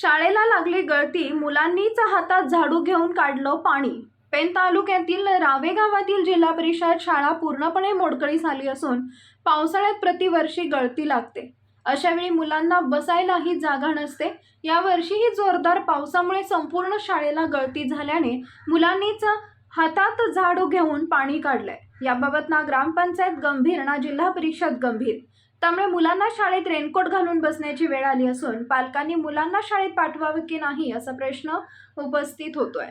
शाळेला लागली गळती मुलांनीच हातात झाडू घेऊन काढलं पाणी. पेन तालुक्यातील रावे गावातील जिल्हा परिषद शाळा पूर्णपणे मोडकळी झाली असून पावसाळ्यात प्रतिवर्षी गळती लागते. अशावेळी मुलांना बसायलाही जागा नसते. यावर्षीही जोरदार पावसामुळे संपूर्ण शाळेला गळती झाल्याने मुलांनीच हातात झाडू घेऊन पाणी काढलंय. याबाबत ना ग्रामपंचायत गंभीर ना जिल्हा परिषद गंभीर. त्यामुळे मुलांना शाळेत रेनकोट घालून बसण्याची वेळ आली असून पालकांनी मुलांना शाळेत पाठवावे की नाही असा प्रश्न उपस्थित होतोय.